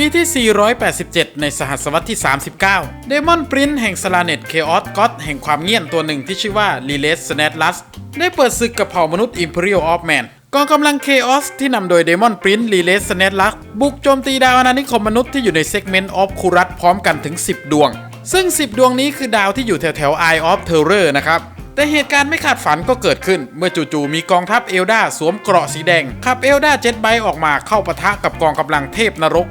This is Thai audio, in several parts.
ปีที่ 487 ในสหัสวรรษที่ 39 เดมอนปรินแห่งสลาเน็ตเคออสก็ตแห่งความเงียนตัวหนึ่งที่ชื่อว่าลีเลสสเนตลัสได้เปิดศึกกับเผ่ามนุษย์ Imperial of Man กองกำลังเคออสที่นำโดยเดมอนปรินลีเลสสเนตลัสบุกโจมตีดาวอาณานิคมมนุษย์ที่อยู่ในเซกเมนต์ออฟคูรัสพร้อมกันถึง 10 ดวง ซึ่ง 10 ดวงนี้คือดาวที่อยู่แถวแถว Eye of Terror นะครับแต่เหตุการณ์ไม่คาดฝันก็เกิดขึ้น เมื่อจู่ๆมีกองทัพเอลดาสวมเกราะสีแดงขับเอลดาเจ็ตไบออกมาเข้าปะทะกับกองกำลังเทพนรก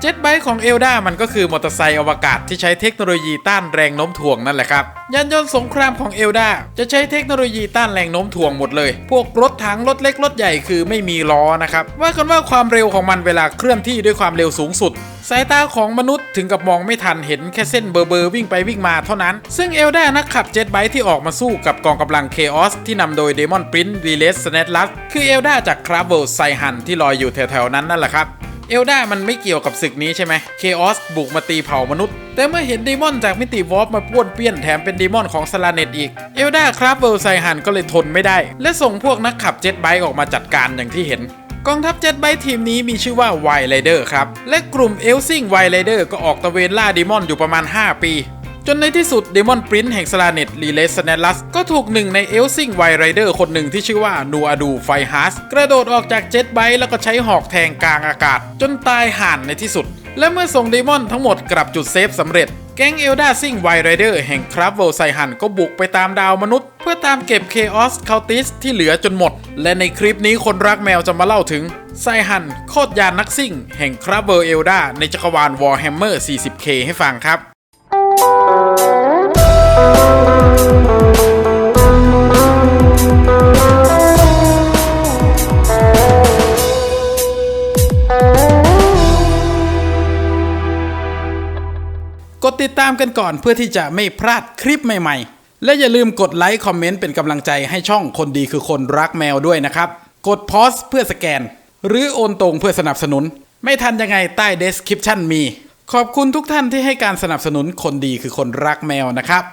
เจ็ตไบค์ของเอลดามันก็คือมอเตอร์ไซค์อวกาศที่ใช้เทคโนโลยีต้านแรงโน้มถ่วงนั่นแหละครับ ยานยนต์สงครามของเอลดาจะใช้เทคโนโลยีต้านแรงโน้มถ่วงหมดเลย พวกรถถังรถเล็กรถใหญ่คือไม่มีล้อนะครับ ว่ากันว่าความเร็วของมันเวลาเคลื่อนที่ด้วยความเร็วสูงสุด สายตาของมนุษย์ถึงกับมองไม่ทันเห็นแค่เส้นเบอร์เบอร์วิ่งไปวิ่งมาเท่านั้น ซึ่งเอลดานักขับเจ็ตไบค์ที่ออกมาสู้กับกองกำลังเคออสที่นำโดยเดมอนปรินรีเลสสเนตลัสคือเอลดาจากคราเวลไซฮันที่ลอยอยู่แถวๆนั้นนั่นแหละครับ เอลดามันไม่เกี่ยวกับศึกนี้ใช่ไหมเคออสบุกมาตีเผ่ามนุษย์ แต่เมื่อเห็นดีมอนจากมิติวอร์ปมาป้วนเปี้ยนแถมเป็นดีมอนของสลาเนตอีก เอลดาครับเวลไซฮันก็เลยทนไม่ได้ และส่งพวกนักขับเจ็ตไบค์ออกมาจัดการอย่างที่เห็น กองทัพเจ็ตไบค์ทีมนี้มีชื่อว่าไวไรเดอร์ครับ และกลุ่มเอลซิงไวไรเดอร์ก็ออกตะเวนล่าดีมอนอยู่ประมาณ 5 ปี จนในที่สุดเดมอนปรินแห่งสลาเน็ตรีเลสเนลัสก็ถูกหนึ่งในเอลซิงไวไรเดอร์คนหนึ่งที่ชื่อว่านูอาดูไฟฮัสกระโดดออกจากเจ็ตไบค์แล้วก็ใช้หอกแทงกลางอากาศ จนตายห่านในที่สุด และเมื่อส่งเดมอนทั้งหมดกลับจุดเซฟสำเร็จแก๊งเอลดาซิงไวไรเดอร์แห่งคราฟเวลไซฮันก็บุกไปตามดาวมนุษย์ เพื่อตามเก็บเคออสคาติสที่เหลือจนหมด และในคลิปนี้คนรักแมวจะมาเล่าถึงไซฮันโคตรยานนักซิ่ง แห่งคราฟเวลเอลดาในจักรวาลวอร์แฮมเมอร์ 40K ให้ฟังครับ กดติดตามกันก่อนเพื่อที่จะไม่พลาดคลิปใหม่ๆ และอย่าลืมกดไลค์คอมเมนต์เป็นกำลังใจให้ช่องคนดีคือคนรักแมวด้วยนะครับ กดพอสเพื่อสแกน หรือโอนตรงเพื่อสนับสนุน ไม่ทันยังไงใต้ description มี ขอบคุณทุกท่านที่ให้การสนับสนุนคนดีคือคนรักแมวนะครับ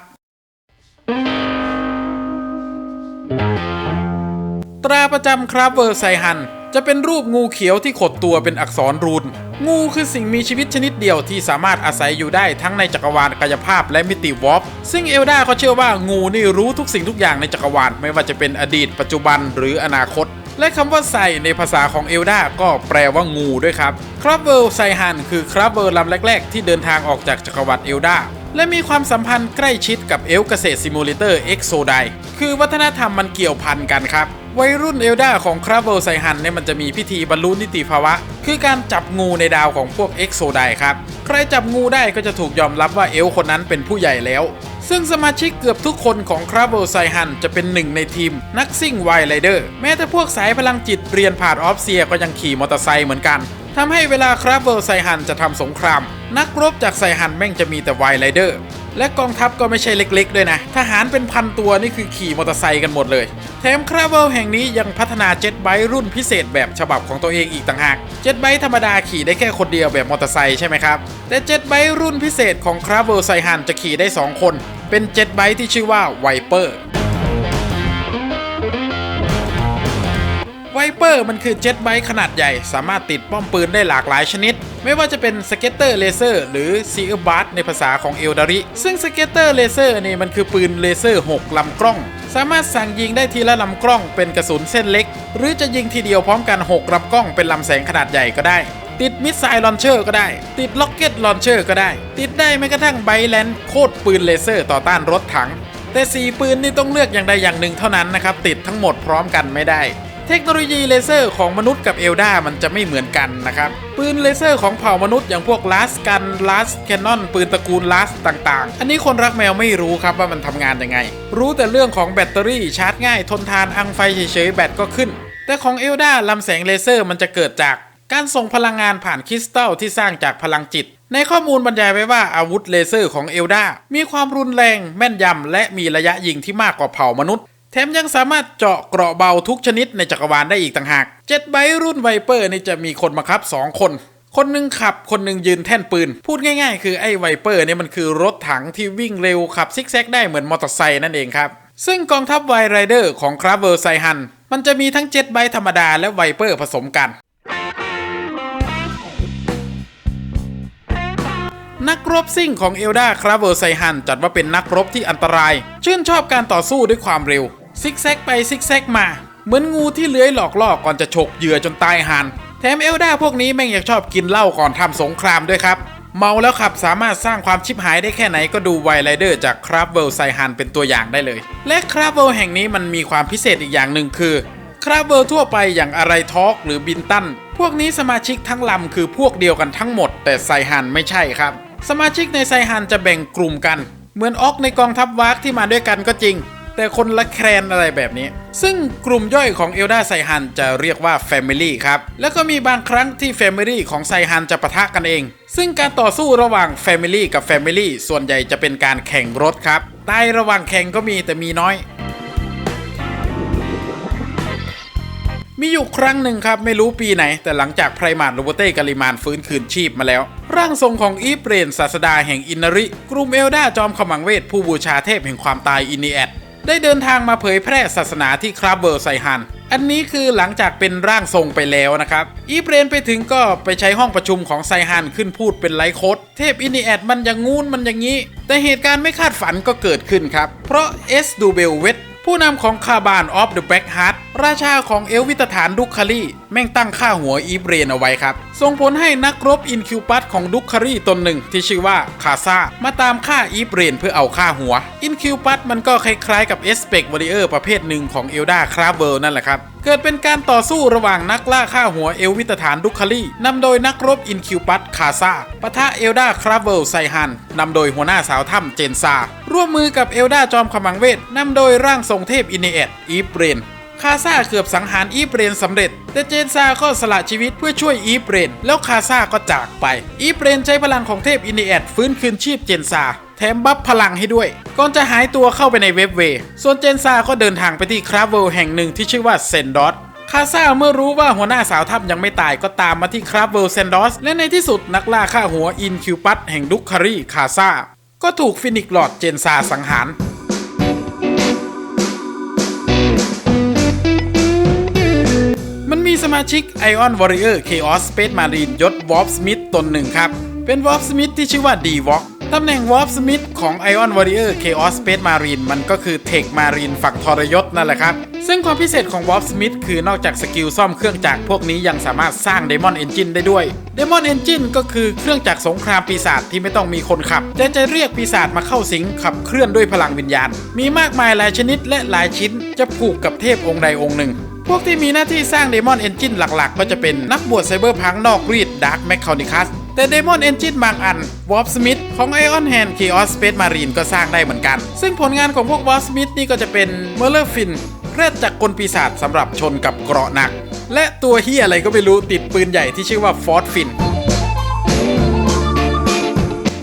ตราประจำครับเวอร์ไซฮัน จะเป็นรูปงูเขียวที่ขดตัวเป็นอักษรรูน งูคือสิ่งมีชีวิตชนิดเดียวที่สามารถอาศัยอยู่ได้ทั้งในจักรวาลกายภาพและมิติวอร์ปซึ่งเอลดาเขาเชื่อว่างูนี่รู้ทุกสิ่งทุกอย่างในจักรวาลไม่ว่าจะเป็นอดีต ปัจจุบันหรืออนาคต และคำว่าไซในภาษาของเอลดาก็แปลว่างูด้วยครับครับเวลไซฮันคือครับเวลลำแรก ๆ ที่เดินทางออกจากจักรวรรดิเอลดาและมีความสัมพันธ์ใกล้ชิดกับเอลเกษตรซิมูเลเตอร์เอ็กโซไดคือวัฒนธรรมมันเกี่ยวพันกันครับวัยรุ่นเอลดาของคราเวลไซฮันเนี่ยมันจะมีพิธีบรรลุนิติภาวะ คือการจับงูในดาวของพวกเอ็กโซไดครับ ใครจับงูได้ก็จะถูกยอมรับว่าเอลคนนั้นเป็นผู้ใหญ่แล้ว ซึ่งสมาชิกเกือบทุกคนของคราเวลไซฮันจะเป็นหนึ่งในทีมนักซิ่งไวไรเดอร์แม้แต่พวกสายพลังจิตเรียนผ่านออฟเซียก็ยังขี่มอเตอร์ไซค์เหมือนกันทำให้เวลาคราเวลไซฮันจะทำสงคราม นักรบจากไซฮันแม่งจะมีแต่ไวไรเดอร์และกองทัพก็ไม่ใช่เล็กๆ ด้วยนะ ทหารเป็นพันตัวนี่คือขี่มอเตอร์ไซค์กันหมดเลย แถมคราเวลแห่งนี้ยังพัฒนาเจ็ตไบรุ่นพิเศษแบบฉบับของตัวเองอีกต่างหาก เจ็ตไบค์ธรรมดาขี่ได้แค่คนเดียวแบบมอเตอร์ไซค์ใช่ไหมครับ แต่เจ็ตไบค์รุ่นพิเศษของคราเวลไซฮันจะขี่ได้ 2 คน เป็นเจ็ตไบค์ที่ชื่อว่าไวเปอร์ไวเปอร์มันคือเจ็ตไบค์ขนาดใหญ่ สามารถติดป้อมปืนได้หลากหลายชนิด ไม่ว่าจะเป็นสเก็ตเตอร์เลเซอร์หรือซีเออร์บัสในภาษาของเอลดาริ ซึ่งสเก็ตเตอร์เลเซอร์นี่มันคือปืนเลเซอร์ 6 ลำกล้อง สามารถสั่งยิงได้ทีละลำกล้องเป็นกระสุนเส้นเล็ก หรือจะยิงทีเดียวพร้อมกัน 6ลำกล้องเป็นลำแสงขนาดใหญ่ก็ได้ ติดมิสไซล์ลอนเชอร์ก็ได้ ติดล็อกเก็ตลอนเชอร์ก็ได้ ติดได้แม้กระทั่งไบแลนด์โคตรปืนเลเซอร์ต่อต้านรถถัง แต่สีปืนนี่ต้องเลือกอย่างใดอย่างหนึ่งเท่านั้นนะครับ ติดทั้งหมดพร้อมกันไม่ได้ เทคโนโลยีเลเซอร์ของมนุษย์กับเอลดามันจะไม่เหมือนกันนะครับ ปืนเลเซอร์ของเผ่ามนุษย์อย่างพวกลาสกันลาสแคนนอนปืนตระกูลลาสต่างๆ อันนี้คนรักแมวไม่รู้ครับว่ามันทำงานยังไง รู้แต่เรื่องของแบตเตอรี่ชาร์จง่ายทนทานอังไฟเฉยๆแบตก็ขึ้น แต่ของเอลดาลำแสงเลเซอร์มันจะเกิดจาก การส่งพลังงานผ่านคริสตัลที่สร้างจากพลังจิต ในข้อมูลบรรยายไว้ว่าอาวุธเลเซอร์ของเอลดา มีความรุนแรง แม่นยำ และมีระยะยิงที่มากกว่าเผ่ามนุษย์ แถมยังสามารถเจาะเกราะเบาทุกชนิดในจักรวาลได้อีกต่างหากเจ็ตไบรุ่นไวเปอร์นี่จะมีคนบังคับ 2 คน คนหนึ่งขับ คนหนึ่งยืนแท่นปืน พูดง่ายๆ คือไอ้ไวเปอร์เนี่ยมันคือรถถังที่วิ่งเร็วขับซิกแซกได้เหมือนมอเตอร์ไซค์นั่นเองครับซึ่งกองทัพไวไรเดอร์ของคราเวอร์ไซฮันมมันจะมีทั้งเจ็ตไบธรรมดาและไวเปอร์ผสมกัน นักรบซิ่งของเอลดาคราเวอร์ไซฮันจัดว่าเป็นนักรบที่อันตราย ชื่นชอบการต่อสู้ด้วยความเร็ว ซิกแซกไปซิกแซกมา เหมือนงูที่เลื้อยหลอกล่อก่อนจะฉกเหยื่อจนตายหันแถมเอลดาพวกนี้แม่งยังชอบกินเหล้าก่อนทำสงครามด้วยครับ เมาแล้วขับสามารถสร้างความชิบหายได้แค่ไหนก็ดูไวไรเดอร์จากคราฟเวลไซฮันเป็นตัวอย่างได้เลย และคราฟเวลแห่งนี้มันมีความพิเศษอีกอย่างหนึ่งคือคราฟเวลทั่วไปอย่างอะไรทอกหรือบินตันพวกนี้สมาชิกทั้งลำคือพวกเดียวกันทั้งหมด แต่ไซฮันไม่ใช่ครับ สมาชิกในไซฮันจะแบ่งกลุ่มกัน เหมือนออกในกองทัพวากที่มาด้วยกันก็จริง แต่คนละแครนอะไรแบบนี้ ซึ่งกลุ่มย่อยของเอลดาไซฮันจะเรียกว่า Family ครับ แล้วก็มีบางครั้งที่ Family ของไซฮันจะปะทะกันเอง ซึ่งการต่อสู้ระหว่าง Family กับ Family ส่วนใหญ่จะเป็นการแข่งรถครับตายระหว่างแข่งก็มีแต่มีน้อย มีอยู่ครั้งหนึ่งครับไม่รู้ปีไหน แต่หลังจากไพรมาดโรโบเต้กาลิมานฟื้นคืนชีพมาแล้ว ร่างทรงของอีเปรนศาสดาแห่งอินนาริ กลุ่มเอลดาจอมขมังเวท ผู้บูชาเทพแห่งความตายอินีแอดได้เดินทางมาเผยแพร่ศาสนาที่คราบเบอร์ไซฮัน อันนี้คือหลังจากเป็นร่างทรงไปแล้วนะครับ อีเปรนไปถึงก็ไปใช้ห้องประชุมของไซฮันขึ้นพูดเป็นไลโคดเทพอินีแอดมันอย่างงูนมันอย่างนี้ แต่เหตุการณ์ไม่คาดฝันก็เกิดขึ้นครับ เพราะเอสดูเบลเวต ผู้นำของคาบานออฟเดอะแบ็กฮาร์ดราชาของเอลวิตฐานดุคคารี แม่งตั้งค่าหัวอีเบรนเอาไว้ครับ ส่งผลให้นักรบอินคิวปัสของดุคคารีตนหนึ่งที่ชื่อว่าคาซามาตามฆ่าอีเบรนเพื่อเอาค่าหัว อินคิวปัสมันก็คล้ายๆกับเอสเปกวอริเออร์ประเภทหนึ่งของเอลดาคราเบิลนั่นแหละครับเกิดเป็นการต่อสู้ระหว่างนักล่าฆ่าหัวเอลวิตฐานดุคคารีนำโดยนักรบอินคิวปัสคาซาปะทะเอลดาคราเบิลไซฮันนำโดยหัวหน้าสาวถ้ำเจนซา ร่วมมือกับเอลดาจอมขมังเวทนำโดยร่างทรงเทพอินเนเอตอีเบรน คาซาเกือบสังหารอีเบรนสำเร็จ แต่เจนซาก็สละชีวิตเพื่อช่วยอีเบรน แล้วคาซาก็จากไป อีเบรนใช้พลังของเทพอินเนเอตฟื้นคืนชีพเจนซาแถมบัฟพลังให้ด้วย ก่อนจะหายตัวเข้าไปในเว็บเว ส่วนเจนซาก็เดินทางไปที่คราฟเวลแห่งหนึ่งที่ชื่อว่าเซนดอสคาซาเมื่อรู้ว่าหัวหน้าสาวทัพยังไม่ตายก็ตามมาที่คราฟเวลเซนดอส และในที่สุดนักล่าฆ่าหัวอินคิวปัสแห่งดุคคารีคาซาก็ถูกฟินิกซ์ลอดเจนซาสังหาร สมาชิก Ion Warrior Chaos Space Marine ยศ Warp Smith ตนหนึ่งครับ เป็น Warp Smith ที่ชื่อว่า d w a l k ตำแหน่ง Warp Smith ของ Ion Warrior Chaos Space Marine มันก็คือ Tech Marine ฝั่งทรยศนั่นแหละครับ ซึ่งความพิเศษของ Warp Smith คือนอกจากสกิลซ่อมเครื่องจักรพวกนี้ยังสามารถสร้าง Demon Engine ได้ด้วย Demon Engine ก็คือเครื่องจักรสงครามปีศาจที่ไม่ต้องมีคนขับ แต่จะเรียกปีศาจมาเข้าสิงขับเคลื่อนด้วยพลังวิญญาณ มีมากมายหลายชนิดและหลายชิ้นจะผูกกับเทพองค์ใดองค์หนึ่ง พวกที่มีหน้าที่สร้าง Demon Engine หลักๆ ก็จะเป็นนักบวชไซเบอร์พังนอกรีด Dark Mechanicus แต่ Demon Engine บางอัน Warp Smith ของ Ion Hand Chaos Space Marine ก็สร้างได้เหมือนกัน ซึ่งผลงานของพวก Warp Smith นี่ก็จะเป็น m e r l e r Fin แรดจากกลปีศาจสำหรับชนกับเกราะหนัก และตัวเฮียอะไรก็ไม่รู้ติดปืนใหญ่ที่ชื่อว่า Force Fin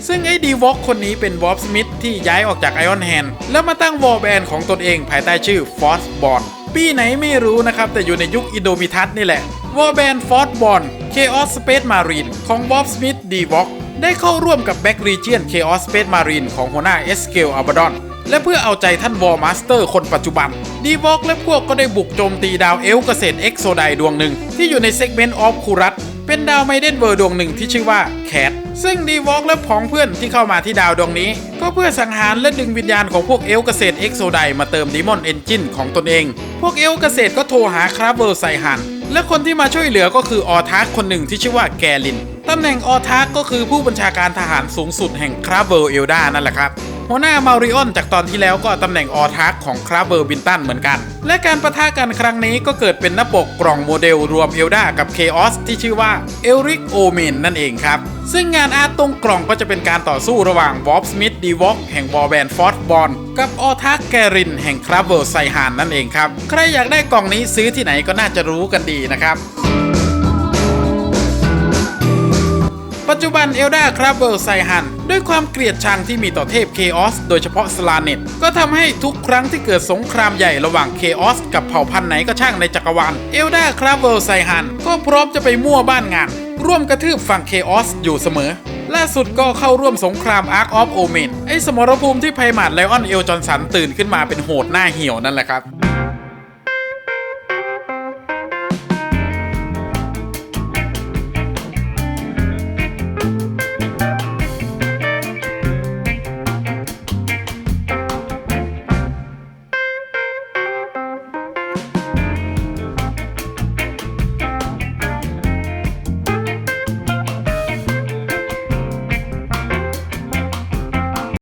ซึ่งไอ้ดีวอ k คนนี้เป็นวอ r สมิธที่ย้ายออกจากไอออนแฮนแล้วมาตั้งวอลแบนของตนเองภายใต้ชื่อฟอสบอ n ปีไหนไม่รู้นะครับ แต่อยู่ในยุคอิโดมิทัสนี่แหละวอลแบนฟอร์ดบอลเคออสสเปซมารีนของวอบสมิธดีวอกได้เข้าร่วมกับแบ็กรีเจียนเคออสสเปซมารีนของหัวหน้าเอสเกลอัลบดอนและเพื่อเอาใจท่านวอร์มาสเตอร์คนปัจจุบัน ดีวอกและพวกก็ได้บุกโจมตีดาวเอลเกษตรเอ็กโซไดดวงหนึ่ง ที่อยู่ในเซกเมนต์ออฟคูรัส เป็นดาวไมเดนเวอร์ดวงหนึ่งที่ชื่อว่าแคทซึ่งดีวอ k และผองเพื่อนที่เข้ามาที่ดาวดวงนี้ ก็เพื่อสังหารและดึงวิญญาณของพวกเอลเกษตรเอ็กโซไดมาเติมดิมอนเอนจินของตนเอง พวกเอลเกษตรก็โทรหาคราเวอร์ไซฮันและคนที่มาช่วยเหลือก็คือออทาร์กคนหนึ่งที่ชื่อว่าแกลินตำแหน่งออทาร์กก็คือผู้บัญชาการทหารสูงสุดแห่งคราเวอร์เอลดานั่นแหละครับ หัวหน้ามาริออนจากตอนที่แล้วก็ตำแหน่งออทากของคราเวอร์บินตันเหมือนกัน และการประทะกันครั้งนี้ก็เกิดเป็นหน้าปกกล่องโมเดลรวมเอลดากับเคออสที่ชื่อว่าเอลริกโอเมนนั่นเองครับ ซึ่งงานอาร์ตตรงกล่องก็จะเป็นการต่อสู้ระหว่างวอ r สมิธดีวอกแห่งวอแบนฟอร์ดบอลกับออทากแกรินแห่งคราเวอร์ไซฮานนั่นเองครับ ใครอยากได้กล่องนี้ซื้อที่ไหนก็น่าจะรู้กันดีนะครับ ปัจจุบันเอลดาคราบเบิลไซฮัน ด้วยความเกลียดชังที่มีต่อเทพเคออสโดยเฉพาะสลาเน็ต ก็ทำให้ทุกครั้งที่เกิดสงครามใหญ่ระหว่างเคออสกับเผ่าพันธุ์ไหนก็ช่างในจักรวาลเอลดาคราบเบิลไซฮัน ก็พร้อมจะไปมั่วบ้านงาน ร่วมกระทืบฝั่งเคออสอยู่เสมอล่าสุดก็เข้าร่วมสงคราม Ark of Omen ไอ้สมรภูมิที่ไพมาดไลออนเอลจอนสันตื่นขึ้นมาเป็นโหดหน้าเหี่ยวนั่นแหละครับ